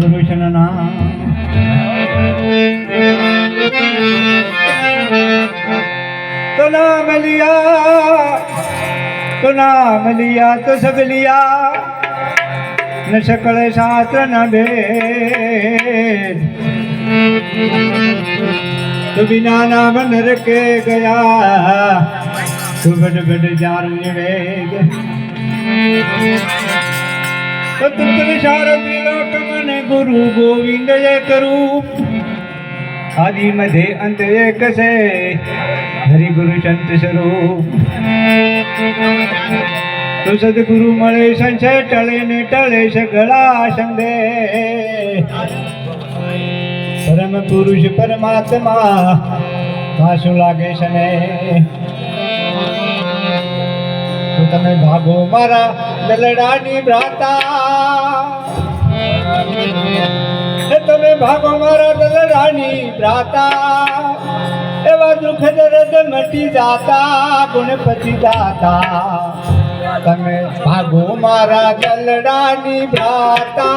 resolution na तो नाम लिया तो नाम लिया तो सब लिया। न सकल शास्त्र न भेद। तो बिना नाम नर के गया। तू बड़ बड़ जारू वेद तो तुम विचार त्रिलोक मन गुरु गोविंद जय करू आदि मध्ये अंत एक से हरि गुरु संत स्वरूप तो सद्गुरु મળે સંશય ટળે ને ટળે સગળા સંદેહ પરમ પુરુષ પરમાત્મા પાછું લાગે છે ને તો તમે ભાગો મારા દલડાની ભ્રાતા હે તમે ભાગો મારા દલડાની ભ્રાતા. એવા દુઃખ દર્દ મટી જાતા, ગુણપતિ દાતા. તમે ભાગો મારા દલડાની ભ્રાતા.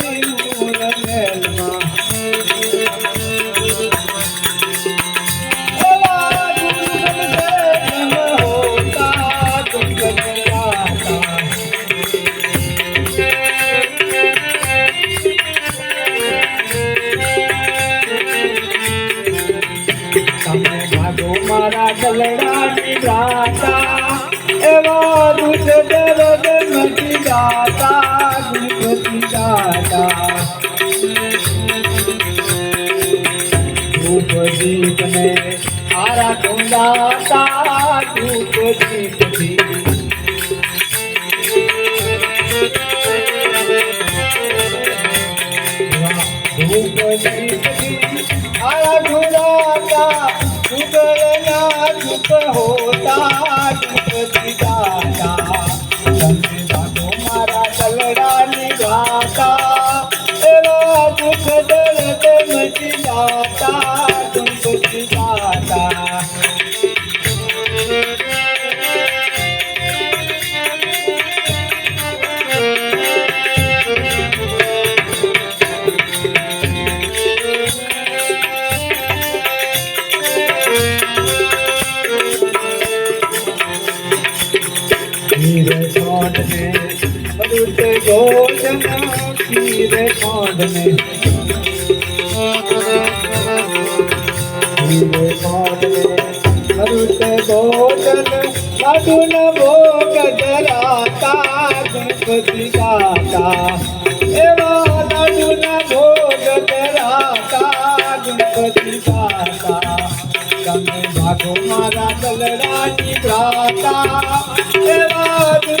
कलड़ानी गाता एवा दुख दर्द मची जाता दुख जाता धूप दीप में हारा कुंदाता धूप दीप दीप धूप दीप दीप हारा સુગરના ધૂપ હોતા ધૂપથી દાતા તમે ભાગો મારા ગલડાની ગાતા એવા દુઃખ દર્દ की रिकॉर्ड में रिकॉर्ड में मरुत भोजन अगुन भोग जराता गणपति गाता एवं अगुन भोग जराता गणपति गाता कम भागो मारा जल राज़ी प्राता, एवं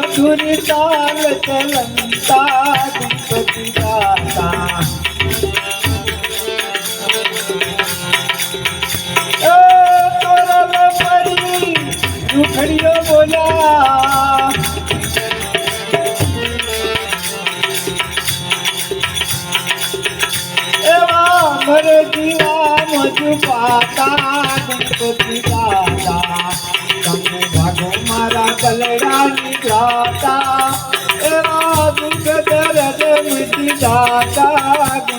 मधुर ताल चलंता गणपति दाता खड़ियो बोला एवा मर जीवा मधु पाता गणपति दाता तुम भागो मारा કલરાની ગાતા એવા દુઃખ દર્દ મિટી જાતા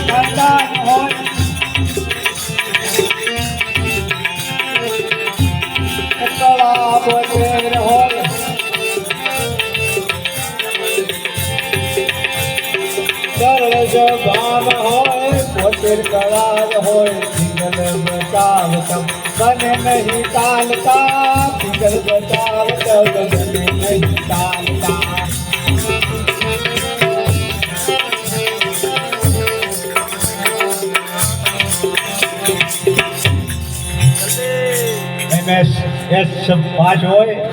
ખાતા હોય કળા બચેર હોય સરળ જવાન હોય પોતેર કળાર હોય સિંગલ બચાવતમ મને નહીં તાલતા સિંગલ નહીં તાલ શ્રેષ્ઠ સમાજ હોય